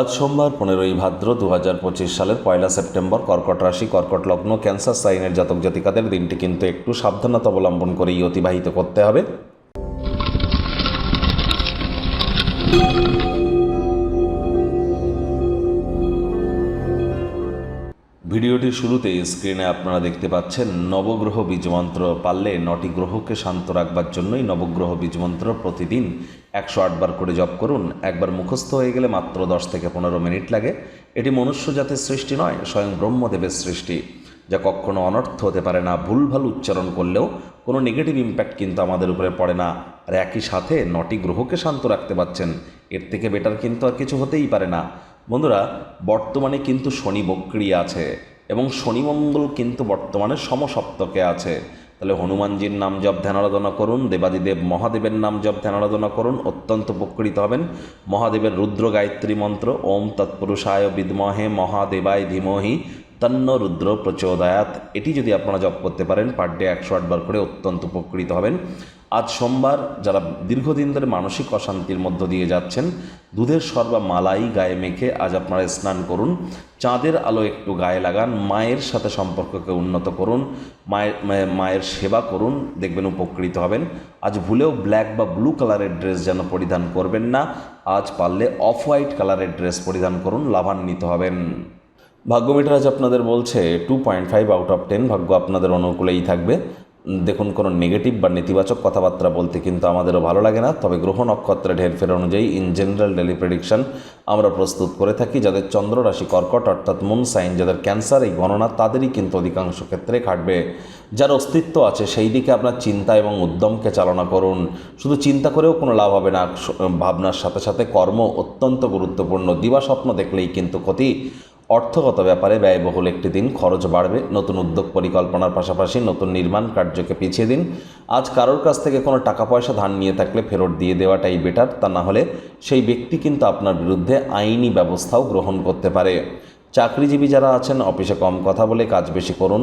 আজ সোমবার পনেরোই ভাদ্র দু হাজার পঁচিশ সালের পয়লা সেপ্টেম্বর কর্কট রাশি, কর্কট লগ্ন, ক্যান্সার সাইনের জাতক জাতিকাদের দিনটি কিন্তু একটু সাবধানতা অবলম্বন করেই অতিবাহিত করতে হবে। ভিডিওটির শুরুতে স্ক্রিনে আপনারা দেখতে পাচ্ছেন, নবগ্রহ বীজমন্ত্র পারলে নটি গ্রহকে শান্ত রাখবার জন্যই নবগ্রহ বীজমন্ত্র প্রতিদিন একশো আটবার করে জপ করুন। একবার মুখস্থ হয়ে গেলে মাত্র দশ থেকে পনেরো মিনিট লাগে। এটি মনুষ্য জাতির সৃষ্টি নয়, স্বয়ং ব্রহ্মদেবের সৃষ্টি, যা কখনো অনর্থ হতে পারে না। ভুলভাল উচ্চারণ করলেও কোনো নেগেটিভ ইম্প্যাক্ট কিন্তু আমাদের উপরে পড়ে না। আর একই সাথে নটি গ্রহকে শান্ত রাখতে পারছেন, এর থেকে বেটার কিন্তু আর কিছু হতেই পারে না। বন্ধুরা, বর্তমানে কিন্তু শনি বক্রি আছে এবং শনি মঙ্গল কিন্তু বর্তমানে সমসপ্তকে আছে। তাহলে হনুমানজির নাম জপ ধ্যান আরাধনা করুন, দেবাদিদেব মহাদেবের নাম জপ ধ্যান আরাধনা করুন, অত্যন্ত উপকৃত হবেন। মহাদেবের রুদ্র গায়ত্রী মন্ত্র, ওম তৎপুরুষায় বিদ্মহে মহাদেবায় ধীমহি। তন্ন রুদ্র প্রচোদয়াত। এটি যদি আপনারা জপ করতে পারেন পার ডে একশো আটবার করে অত্যন্ত উপকৃত হবেন। আজ সোমবার যারা দীর্ঘদিন ধরে মানসিক অশান্তির মধ্য দিয়ে যাচ্ছেন, দুধের সর বা মালাই গায়ে মেখে আজ আপনারা স্নান করুন। চাঁদের আলো একটু গায়ে লাগান, মায়ের সাথে সম্পর্ককে উন্নত করুন, মায়ের- মায়ের সেবা করুন, দেখবেন উপকৃত হবেন। আজ ভুলেও ব্ল্যাক বা ব্লু কালারের ড্রেস যেন পরিধান করবেন না, আজ পারলে অফ হোয়াইট কালারের ড্রেস পরিধান করুন, লাভান্বিত হবেন। ভাগ্য মিটার আজ আপনাদের বলছে two point five out of ten ভাগ্য আপনাদের অনুকূলেই থাকবে। দেখুন, কোনো নেগেটিভ বা নেতিবাচক কথাবার্তা বলতে কিন্তু আমাদেরও ভালো লাগে না। তবে গ্রহ নক্ষত্রের হেরফের অনুযায়ী ইন জেনারেল ডেলি প্রেডিকশন আমরা প্রস্তুত করে থাকি। যাদের চন্দ্র রাশি কর্কট, অর্থাৎ মুন সাইন যাদের ক্যান্সার এই গণনা, তাদেরই কিন্তু অধিকাংশ ক্ষেত্রে খাটবে। যার অস্তিত্ব আছে সেই দিকে আপনার চিন্তা এবং উদ্যমকে চালনা করুন। শুধু চিন্তা করেও কোনো লাভ হবে না। ভাবনার সাথে সাথে কর্ম অত্যন্ত গুরুত্বপূর্ণ। দিবা স্বপ্ন দেখলেই কিন্তু ক্ষতি। অর্থগত ব্যাপারে ব্যয়বহুল একটি দিন, খরচ বাড়বে, নতুন উদ্যোগ পরিকল্পনার পাশাপাশি নতুন নির্মাণ কার্যকে পিছিয়ে দিন। আজ কারোর কাছ থেকে কোনো টাকা পয়সা ধার নিয়ে থাকলে ফেরত দিয়ে দেওয়াটাই বেটার তা না হলে সেই ব্যক্তি কিন্তু আপনার বিরুদ্ধে আইনি ব্যবস্থাও গ্রহণ করতে পারে। চাকরিজীবী যারা আছেন, অফিসে কম কথা বলে কাজ বেশি করুন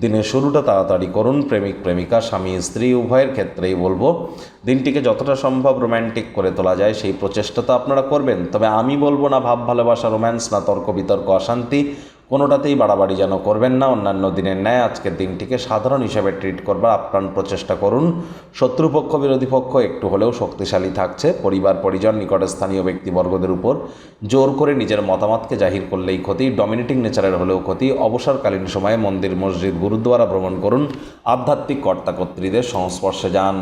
দিনের শুরুটা তাড়াতাড়ি করুন, প্রেমিক, প্রেমিকা, স্বামী, স্ত্রী, উভয়ের ক্ষেত্রেই বলব, দিনটিকে যতটা সম্ভব রোম্যান্টিক করে তোলা যায়, সেই প্রচেষ্টা তো আপনারা করবেন। তবে আমি বলব না ভাব, ভালোবাসা, রোম্যান্স, না তর্ক, বিতর্ক, অশান্তি। কোনোটাতেই বাড়াবাড়ি যেন করবেন না। অন্যান্য দিনের ন্যায় আজকের দিনটিকে সাধারণ হিসেবে ট্রিট করবার আপ্রাণ প্রচেষ্টা করুন। শত্রুপক্ষ, বিরোধী পক্ষ একটু হলেও শক্তিশালী থাকছে। পরিবার, পরিজন, নিকটস্থানীয় ব্যক্তিবর্গদের উপর জোর করে নিজের মতামতকে জাহির করলেই ক্ষতি। ডমিনেটিং নেচারের হলেও ক্ষতি। অবসরকালীন সময়ে মন্দির, মসজিদ, গুরুদ্বারা ভ্রমণ করুন। আধ্যাত্মিক কর্তাকর্ত্রীদের সংস্পর্শে যান।